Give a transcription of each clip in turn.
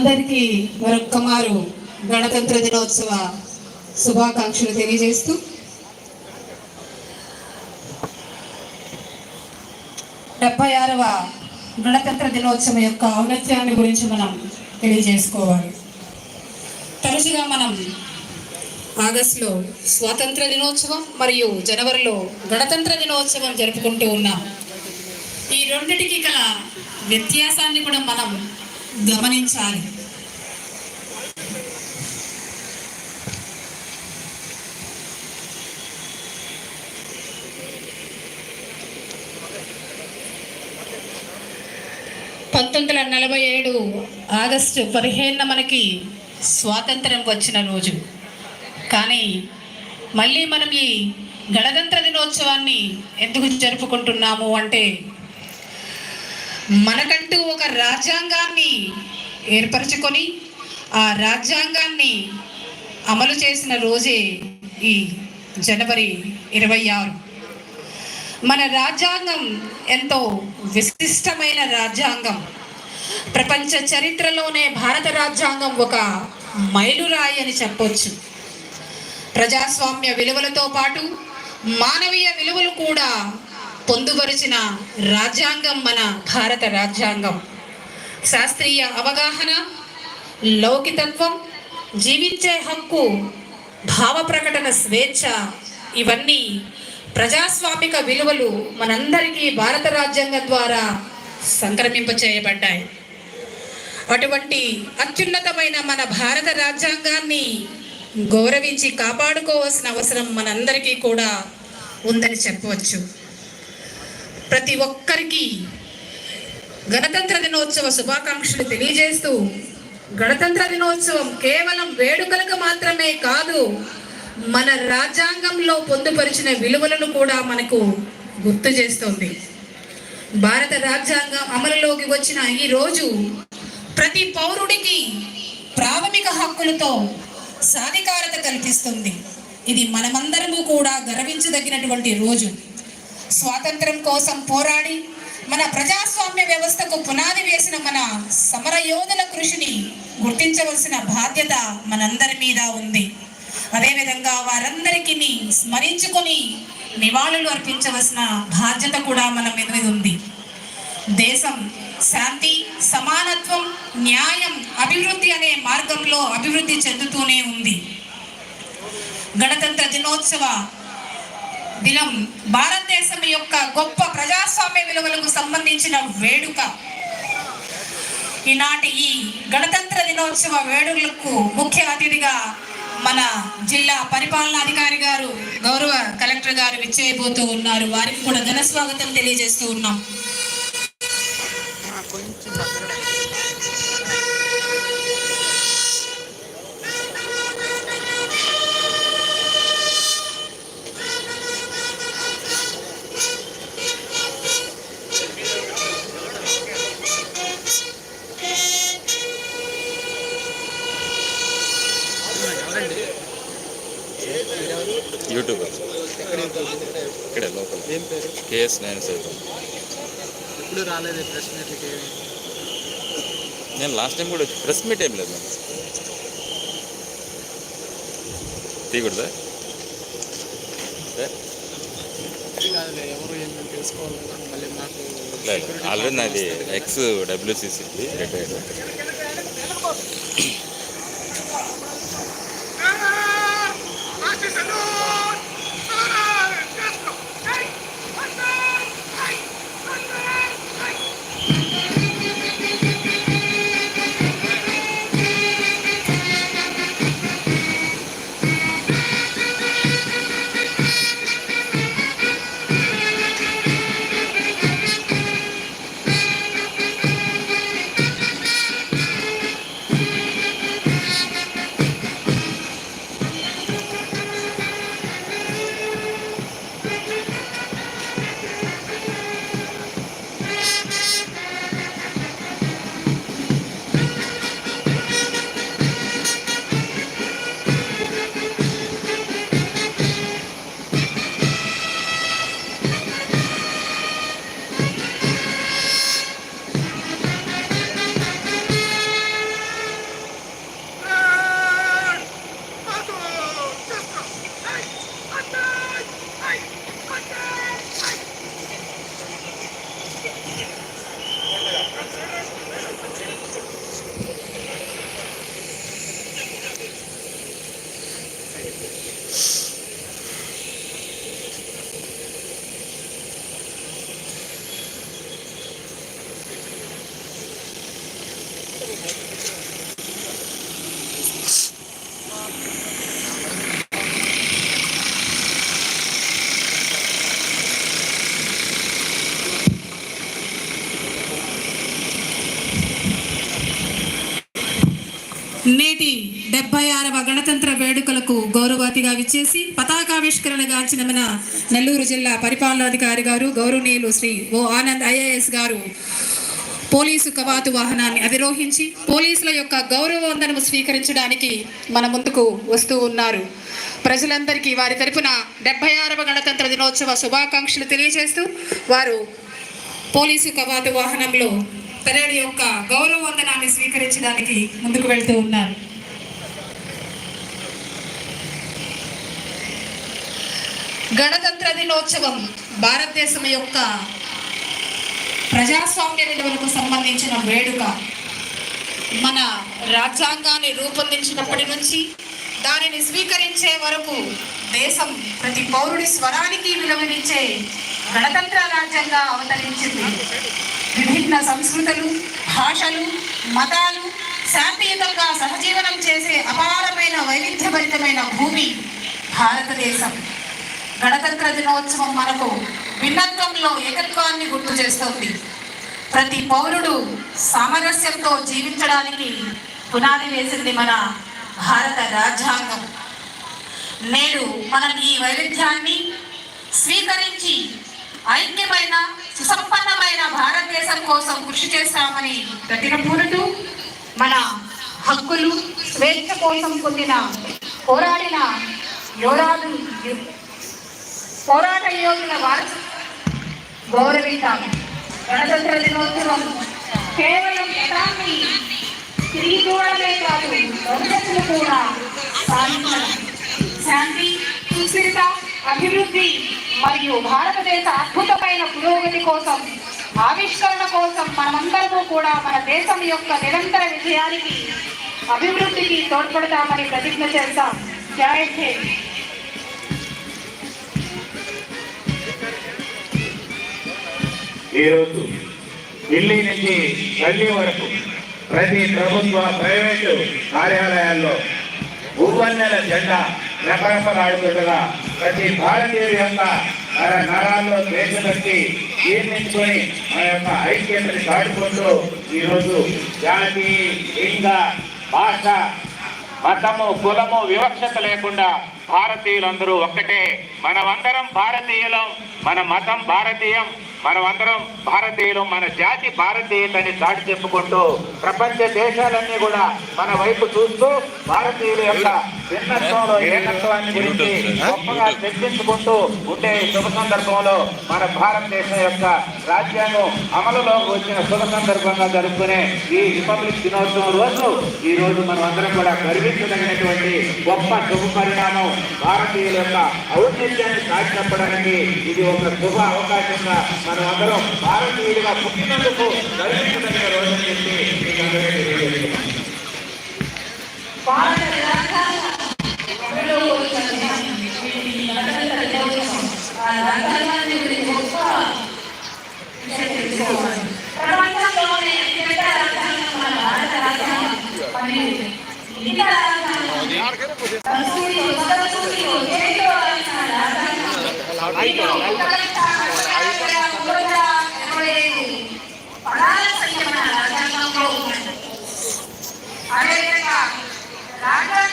అందరికీ మరొక్క మారు గణతంత్ర దినోత్సవ శుభాకాంక్షలు తెలియజేస్తూ డెబ్బై ఆరవ గణతంత్ర దినోత్సవం యొక్క ఔన్నత్యాన్ని గురించి మనం తెలియజేసుకోవాలి. తరచుగా మనం ఆగస్టులో స్వాతంత్ర దినోత్సవం మరియు జనవరిలో గణతంత్ర దినోత్సవం జరుపుకుంటూ ఉన్నాం. ఈ రెండిటికి గల వ్యత్యాసాన్ని కూడా మనం గమనించాలి. పంతొమ్మిది వందల నలభై ఏడు ఆగస్టు పదిహేనున మనకి స్వాతంత్రం వచ్చిన రోజు. కానీ మళ్ళీ మనం ఈ గణతంత్ర దినోత్సవాన్ని ఎందుకు జరుపుకుంటున్నాము అంటే మనకంటూ ఒక రాజ్యాంగాన్ని ఏర్పరచుకొని ఆ రాజ్యాంగాన్ని అమలు చేసిన రోజే ఈ జనవరి ఇరవై ఆరు. మన రాజ్యాంగం ఎంతో విశిష్టమైన రాజ్యాంగం. ప్రపంచ చరిత్రలోనే భారత రాజ్యాంగం ఒక మైలురాయి అని చెప్పొచ్చు. ప్రజాస్వామ్య విలువలతో పాటు మానవీయ విలువలు కూడా పొందుపరిచిన రాజ్యాంగం మన భారత రాజ్యాంగం. శాస్త్రీయ అవగాహన లౌకితత్వం జీవించే హక్కు భావ ప్రకటన స్వేచ్ఛ ఇవన్నీ ప్రజాస్వామిక విలువలు మనందరికీ భారత రాజ్యాంగం ద్వారా సంక్రమింప చేయబడ్డాయి అటువంటి అత్యున్నతమైన మన భారత రాజ్యాంగాన్ని గౌరవించి కాపాడుకోవాల్సిన అవసరం మనందరికీ కూడా ఉందని చెప్పవచ్చు. ప్రతి ఒక్కరికి గణతంత్ర దినోత్సవ శుభాకాంక్షలు తెలియజేస్తూ గణతంత్ర దినోత్సవం కేవలం వేడుకలకు మాత్రమే కాదు మన రాజ్యాంగంలో పొందుపరిచిన విలువలను కూడా మనకు గుర్తు చేస్తుంది. భారత రాజ్యాంగం అమలులోకి వచ్చిన ఈ రోజు ప్రతి పౌరుడికి ప్రాథమిక హక్కులతో సాధికారత కల్పిస్తుంది. ఇది మనమందరము కూడా గర్వించదగినటువంటి రోజు. స్వాతంత్రం కోసం పోరాడి మన ప్రజాస్వామ్య వ్యవస్థకు పునాది వేసిన మన సమరయోధుల కృషిని గుర్తించవలసిన బాధ్యత మనందరి మీద ఉంది. అదేవిధంగా వారందరికీ స్మరించుకొని నివాళులు అర్పించవలసిన బాధ్యత కూడా మన మీద ఉంది. దేశం శాంతి సమానత్వం న్యాయం అభివృద్ధి అనే మార్గంలో అభివృద్ధి చెందుతూనే ఉంది. గణతంత్ర దినోత్సవ దినం భారతదేశం యొక్క గొప్ప ప్రజాస్వామ్య విలువలకు సంబంధించిన వేడుక. ఈనాటి ఈ గణతంత్ర దినోత్సవ వేడుకలకు ముఖ్య అతిథిగా మన జిల్లా పరిపాలనా అధికారి గారు గౌరవ కలెక్టర్ గారు విచ్చేయబోతూ ఉన్నారు. వారికి కూడా ఘన స్వాగతం తెలియజేస్తూ ఉన్నాం యూట్యూబర్ ఇక్కడే లోకల్ ఏం పేరు కేఎస్ నైన్ సైతం. ఎప్పుడు రాలేదు ప్రెస్ మీట్లకి నేను లాస్ట్ టైం కూడా వచ్చి ప్రెస్ మీట్ ఏం లేదు నేను తీయకూడదా ఏ? ఎవరు ఏమి తెలుసుకోవాలి మళ్ళీ మాకు లేదు security ఆల్రెడీ నాది. Ex WCC retired. నేటి డెబ్బై ఆరవ గణతంత్ర వేడుకలకు గౌరవాతిగా విచ్చేసి పతాకావిష్కరణ గాంచిన మన నెల్లూరు జిల్లా పరిపాలనాధికారి గారు గౌరవనీయులు శ్రీ ఓ ఆనంద్ ఐఏఎస్ గారు పోలీసు కవాతు వాహనాన్ని అధిరోహించి పోలీసుల యొక్క గౌరవ వందనము స్వీకరించడానికి మన ముందుకు వస్తూ ఉన్నారు. ప్రజలందరికీ వారి తరపున డెబ్బై ఆరవ గణతంత్ర దినోత్సవ శుభాకాంక్షలు తెలియజేస్తూ వారు పోలీసు కవాతు వాహనంలో పెరేడ్ యొక్క గౌరవ వందనాన్ని స్వీకరించడానికి ముందుకు వెళ్తూ ఉన్నారు. గణతంత్ర దినోత్సవం భారతదేశం యొక్క ప్రజాస్వామ్య విలువలకు సంబంధించిన వేడుక. మన రాజ్యాంగాన్ని రూపొందించినప్పటి నుంచి దానిని స్వీకరించే వరకు దేశం ప్రతి పౌరుడి స్వరానికి విలువనిచ్చే గణతంత్ర రాజ్యంగా అవతరించింది. విభిన్న సంస్కృతులు భాషలు మతాలు శాంతియుతంగా సహజీవనం చేసే అపారమైన వైవిధ్యభరితమైన భూమి భారతదేశం. గణతంత్ర దినోత్సవం మనకు భిన్నత్వంలో ఏకత్వాన్ని గుర్తు చేస్తోంది. ప్రతి పౌరుడు సామరస్యంతో జీవించడానికి పునాది వేసింది మన భారత రాజ్యాంగం. నేడు మనం ఈ వైవిధ్యాన్ని స్వీకరించి ఐక్యమైన సుసంపన్నమైన భారతదేశం కోసం కృషి చేస్తామని ప్రతినపూరుతూ మన హక్కులు స్వేచ్ఛ కోసం పొందిన పోరాడిన యోరాలు పోరాట యోగుల వారు గౌరవిద్దాం గణతంత్ర దినోత్సవం కేవలం గతాన్ని తిరిగి చూడమే కాదు భవిష్యత్తును కూడా సాధించడం శాంతి సుస్థిరత అభివృద్ధి మరియు భారతదేశ అద్భుతమైన పురోగతి కోసం ఆవిష్కరణ కోసం మనమందరము కూడా మన దేశం యొక్క నిరంతర విజయానికి అభివృద్ధికి తోడ్పడతామని ప్రతిజ్ఞ చేస్తాం జై హింద్. ఈరోజు ఢిల్లీ నుంచి ఢిల్లీ వరకు ప్రతి ప్రభుత్వ ప్రైవేటు కార్యాలయాల్లో భూవన్నెల జెండా రెపరెపలాడుతుండగా ప్రతి భారతీయుడి యొక్క మన నరాల్లో దేశభక్తి జీర్ణించుకొని మన యొక్క ఐక్యతని చాటుకుంటూ ఈరోజు జాతి లింగ భాష మతము కులము వివక్షత లేకుండా భారతీయులందరూ ఒక్కటే. మనమందరం భారతీయులం మన మతం భారతీయం. మనమందరం భారతీయులు మన జాతి భారతీయతని చాటి చెప్పుకుంటూ ప్రపంచ దేశాలన్నీ కూడా మన వైపు చూస్తూ భారతీయుల యొక్క భిన్నత్వంలో ఏకత్వాన్ని గురించి గొప్పగా చర్చించుకుంటూ ఉండే శుభ సందర్భంలో మన భారతదేశం యొక్క రాజ్యాంగం అమలులోకి వచ్చిన శుభ సందర్భంగా జరుపుకునే ఈ రిపబ్లిక్ దినోత్సవం రోజు ఈ రోజు మనం అందరం కూడా గర్వించదగినటువంటి గొప్ప శుభ పరిణామం భారతీయుల యొక్క ఔన్నత్యాన్ని చాటి చెప్పడానికి ఇది ఒక శుభ అవకాశంగా మనం అందరం భారతీయులుగా పుట్టినందుకు గర్వించదగిన రోజు చెప్పి మీకు అందరికీ తెలియజేస్తున్నాను. ప్రపంచంలోనే రాజ్యాంగం మన భారత రాజ్యాంగం రాజ్యాంగం సంస్కృతి సంస్కృతి రాజ్యాంగం ఇది మూడు వందల ఇరవై ఐదు పదాల సంఖ్య మన రాజ్యాంగంలో ఉంది అదేవిధంగా రాజ్యాంగ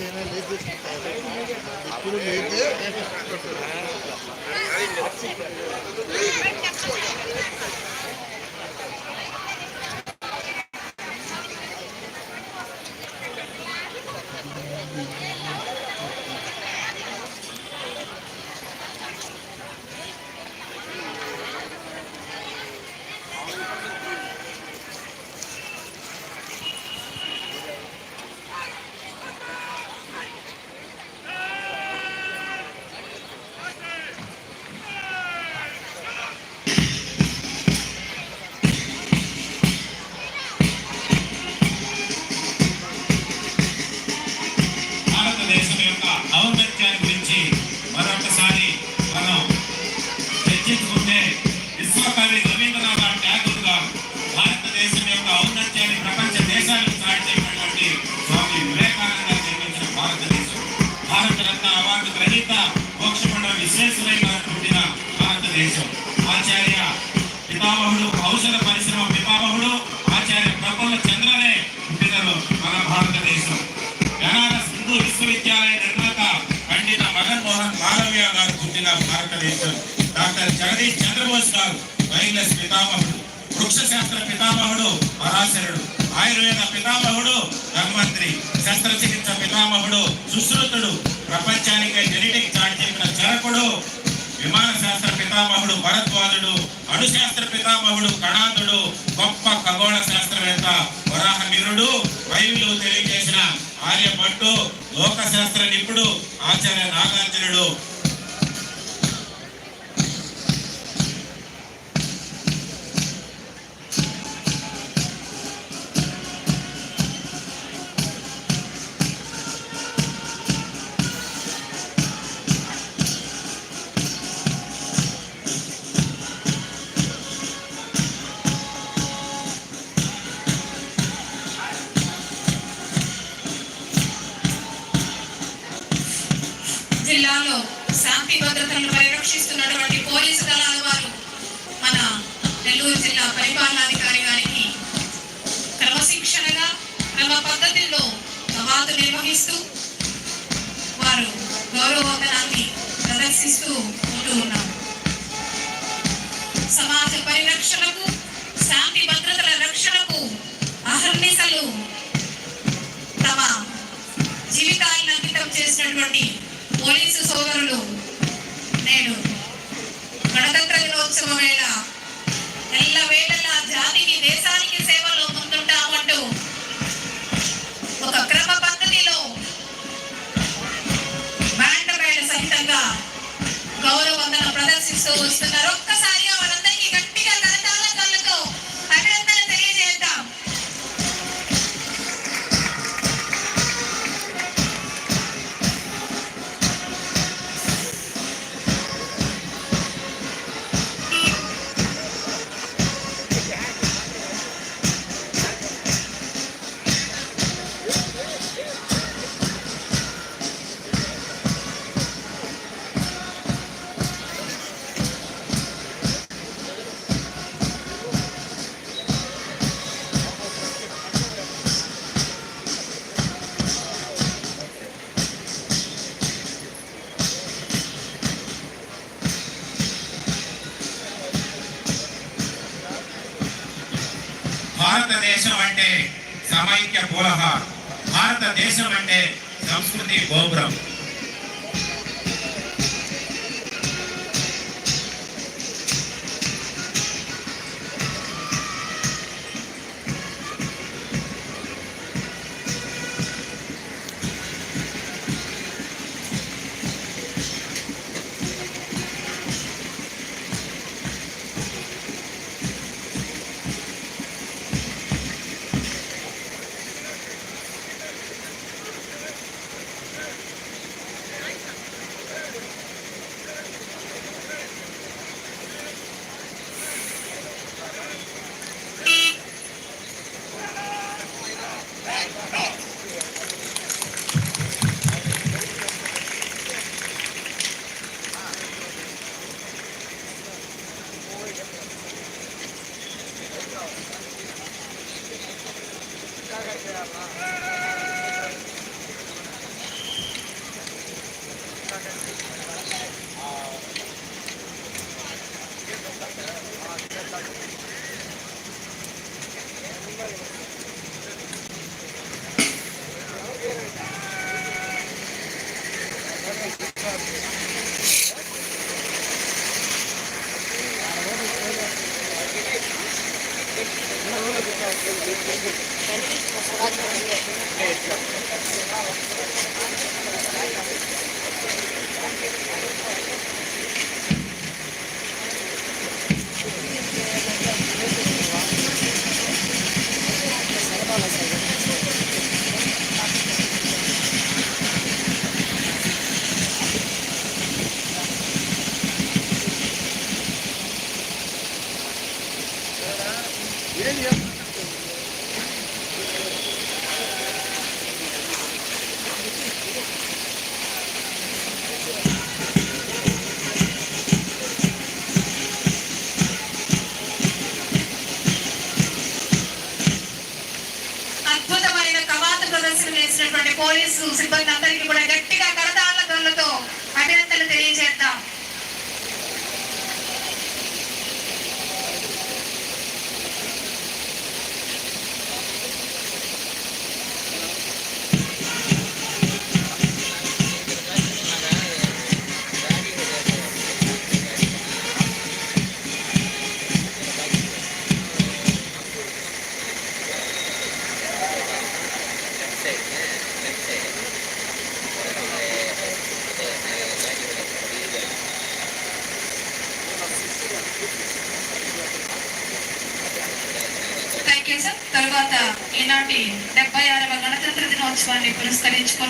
నేనే లేదు తీసుకుంటాను ఇప్పుడు మీదే మోహన్ మాలవ్య గారు పుట్టిన భారతదేశం డాక్టర్ జగదీష్ చంద్రబోస్ గారు వైర్లెస్ పితామహుడు. వృక్ష శాస్త్ర పితామహుడు పరాశరుడు. ఆయుర్వేద పితామహుడు ధన్వంతరి. శస్త్రచికిత్స పితామహుడు సుశ్రుతుడు. ప్రపంచానికి జెనెటిక్ చాటి చెప్పిన చరకుడు విమాన శాస్త్ర పితామహుడు భరద్వాజుడు అణుశాస్త్ర పితామహుడు కణాంతుడు గొప్ప ఖగోళ శాస్త్రవేత్త వరాహ నిరుడు బైబిలు తెలియజేసిన ఆర్యభట్టు లోక శాస్త్ర నిపుణుడు ఆచార్య నాగార్జునుడు. నిర్వహిస్తూ వారు గౌరవవందనాన్ని ప్రదర్శిస్తూ ఉంటూ ఉన్నారు సమాజ పరిరక్షణకు శాంతి భద్రతల రక్షణకు అహర్నిశలు తమ జీవితాలను అంకితం చేసినటువంటి పోలీసు సోదరులు నేడు గణతంత్ర దినోత్సవం వేళ ఎల్ల వేళలా జాతికి దేశానికి అంటే సమైక్య పూలహార్ భారతదేశం అంటే సంస్కృతి గోపురం. Yeah.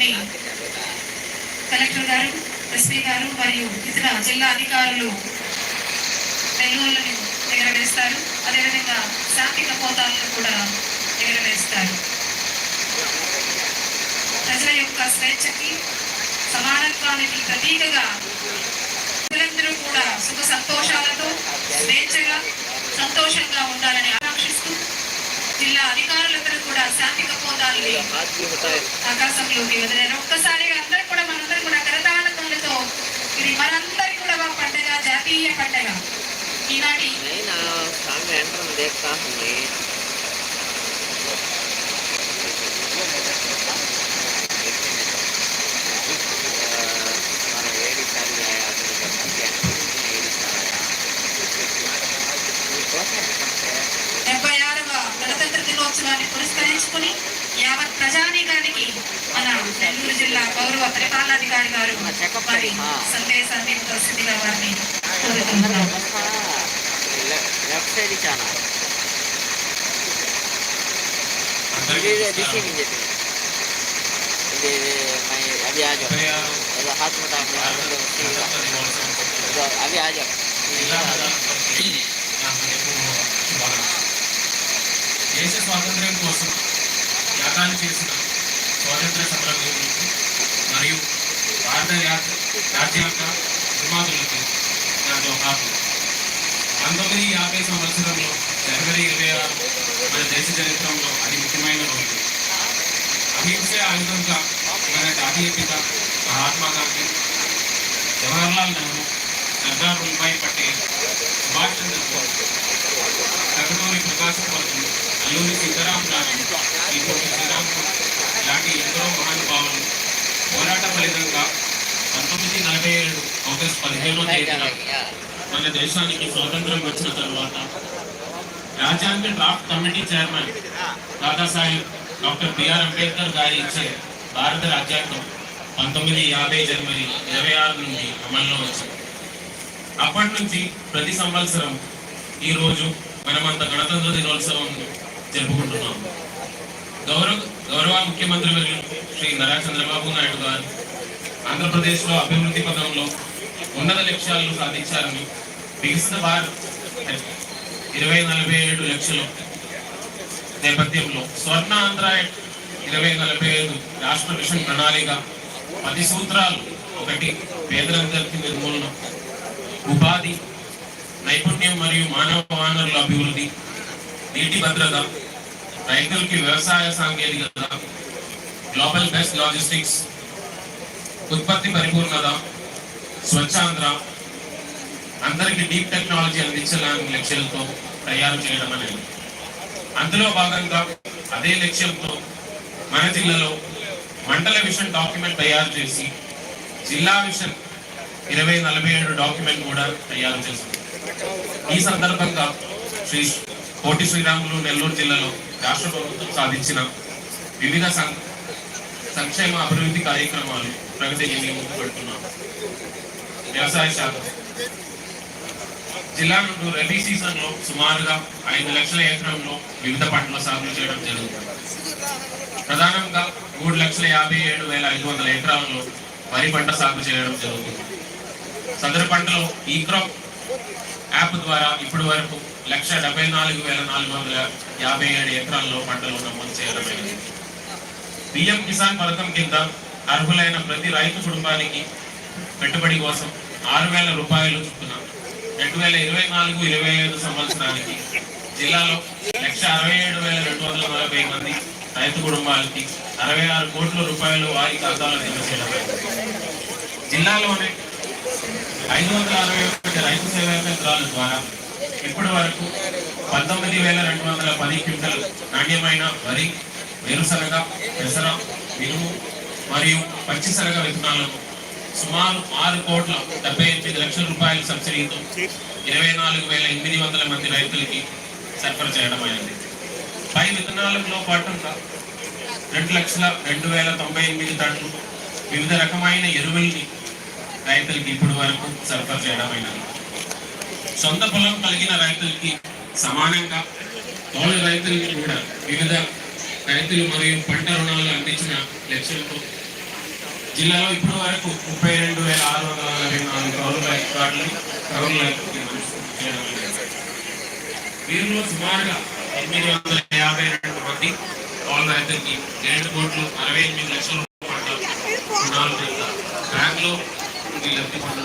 పురస్కరించుకొని కలెక్టర్ గారు ఎస్పీ గారు మరియు ఇతర జిల్లా అధికారులు నెల్లూరులను ఎగరవేస్తారు. అదేవిధంగా శాంతి కపోతాలను కూడా ఎగరవేస్తారు. ప్రజల యొక్క స్వేచ్ఛకి సమానత్వానికి ప్రతీకగా ప్రజలందరూ కూడా సుఖ సంతోషాలతో స్వేచ్ఛగా సంతోషంగా ఉండాలని ఆకాంక్షిస్తూ జిల్లా అధికారులందరూ కూడా శాంతి కపోతాలని ఆకాశంలోకి వదిలేరు. ఒక్కసారి అందరూ కూడా మనందరూ కూడా కరతాళతో ఇది మనందరి కూడా ఒక పండగ జాతీయ పండగ. ఈనాటి नहीं ना सामने एंट्रेंस देखता हूँ मैं हमारा एडी साल आया तो सबके एंट्रेंस में एडी साल आया డెబ్బై ఆరవ గణతంత్ర దినోత్సవాన్ని పురస్కరించుకుని యావత్ ప్రజానీకానికి మన నెల్లూరు జిల్లా గౌరవ పరిపాలనాధికారి గారు వారి సందేశాన్ని ప్రసిద్ధిగా వారిని కోరుకుంటున్నాం लेफ्ट साइड जाना అందరికీ ఇది నమస్కారం. दिशा में जेते ఇది मैं अभी आ जाओ డెబ్బై ఆరు इधर हाथ में डाल భారత గణతంత్ర దినోత్సవం इधर अभी आ जाओ జిల్లా ప్రజలందరికీ నా హృదయపూర్వక శుభాకాంక్షలు. దేశ స్వాతంత్ర్యం కోసం త్యాగాలు చేసిన స్వాతంత్ర సమరవీరులకు మరియు భారత రాజ్యాంగ నిర్మాతులకు నా జోహార్లు పంతొమ్మిది యాభై సంవత్సరంలో జనవరి ఇరవై ఆరు మన దేశ చరిత్రంలో అది ముఖ్యమైన రోజు. అహింస ఆయుధంగా మన జాతీయ పిత మహాత్మా గాంధీ జవహర్లాల్ నెహ్రూ సర్దార్ వల్లభాయ్ పటేల్ సుభాష్ చంద్రబోస్ కటకూరి ప్రకాశం పంతులు అల్లూరి సీతారామరాజు ఈపూటి ఈ ఫలితంగా పంతొమ్మిది నలభై ఏడు ఆగస్టు పదిహేనో తేదీన మన దేశానికి స్వాతంత్రం వచ్చిన తర్వాత రాజ్యాంగ draft committee chairman Dadasaheb doctor BR Ambedkar గారి ఇచ్చే భారత రాజ్యాంగం పంతొమ్మిది యాభై జనవరి ఇరవై ఆరు నుండి అమల్లో వచ్చింది. అప్పటి నుంచి ప్రతి సంవత్సరం ఈ రోజు మనమంత గణతంత్ర దినోత్సవం జరుపుకుంటున్నాం. గౌరవ గౌరవ ముఖ్యమంత్రి శ్రీ నారా చంద్రబాబు నాయుడు గారు ఆంధ్రప్రదేశ్లో అభివృద్ధి పథంలో ఉన్నత లక్ష్యాలను సాధించాలని వికసిత భారత్ ఇరవై నలభై ఏడు లక్షలు నేపథ్యంలో స్వర్ణ ఆంధ్ర ఇరవై నలభై ఐదు రాష్ట్ర మిషన్ ప్రణాళిక పది సూత్రాలు. ఒకటి పేదలందరికీ నిర్మూలన. ఉపాధి నైపుణ్యం మరియు మానవ వనరుల అభివృద్ధి. నీటి భద్రత రైతులకి వ్యవసాయ సాంకేతికత. గ్లోబల్ బెస్ట్ లాజిస్టిక్స్ ఉత్పత్తి పరిపూర్ణత స్వచ్ఛాంధ్ర అందరికీ డీప్ టెక్నాలజీ అందించాలని లక్ష్యంతో తయారు చేయడం అనేది. అందులో భాగంగా అదే లక్ష్యంతో మన జిల్లాలో మండల విషన్ డాక్యుమెంట్ తయారు చేసి జిల్లా విషన్ ఇరవై నలభై ఏడు డాక్యుమెంట్ కూడా తయారు చేస్తుంది ఈ సందర్భంగా శ్రీ కోటి శ్రీరాములు నెల్లూరు జిల్లాలో రాష్ట్ర ప్రభుత్వం సాధించిన వివిధ సం- సంక్షేమ అభివృద్ధి కార్యక్రమాలు ప్రగతికి మేము పెడుతున్నాం వ్యవసాయ శాఖ. జిల్లా నుండి రబీ సీజన్లో సుమారుగా ఐదు లక్షల ఎకరంలో వివిధ పంటల సాగు చేయడం జరుగుతుంది ప్రధానంగా మూడు లక్షల యాభై ఏడు వేల ఐదు వందల ఎకరాల్లో వరి పంట సాగు చేయడం జరుగుతుంది. సదరు పంటలో ఈ క్రాప్ యాప్ ద్వారా ఇప్పటి వరకు లక్ష డెబ్బై నాలుగు వేల నాలుగు వందల యాభై ఏడు ఎకరాల్లో పంటలు నమోదు చేయడమైనది పిఎం కిసాన్ పథకం కింద అర్హులైన ప్రతి రైతు కుటుంబానికి పెట్టుబడి కోసం ఆరు వేల రూపాయలు చొప్పున రెండు వేల ఇరవై నాలుగు ఇరవై ఐదు సంవత్సరానికి జిల్లాలో లక్ష అరవై ఏడు వేల రెండు వందల నలభై మంది రైతు కుటుంబాలకి అరవై ఆరు కోట్ల రూపాయలు వారి ఖాతాలో జమ చేయడం జిల్లాలోనే ఐదు వందల అరవై ఒకటి రైతు సేవా కేంద్రాల ద్వారా ఇప్పటి వరకు పంతొమ్మిది వేల రెండు వందల పది క్వింటల్ నాణ్యమైన వరి వేరుశనగ పెసర మినుము మరియు పచ్చిశనగ విత్తనాలకు సుమారు ఆరు కోట్ల డెబ్బై ఎనిమిది లక్షల రూపాయల సబ్సిడీతో ఇరవై నాలుగు వేల ఎనిమిది వందల మంది రైతులకి సరఫరా చేయడం అయింది. పై విత్తనాలలో పాటుగా రెండు లక్షల రెండు వేల తొంభై ఎనిమిది టన్నులు వివిధ రకమైన ఎరువుల్ని రైతులకి ఇప్పటి వరకు సరఫరా చేయడమైనది సొంత పొలం కలిగిన రైతులకి సమానంగా తోలు రైతులకి కూడా వివిధ రైతులు మరియు పంట రుణాలు అందించిన లక్ష్యంతో జిల్లాలో ఇప్పటి వరకు ముప్పై రెండు వేల ఆరు వందల నలభై నాలుగు కౌలు రైతు కార్డులు కౌలు రైతులకి వీరిలో సుమారుగా ఎనిమిది వందల యాభై రెండు మంది వాళ్ళందరికీ రెండు కోట్లు అరవై ఎనిమిది లక్షల రూపాయల రుణాలు బ్యాంకులో లబ్ధి పొందడం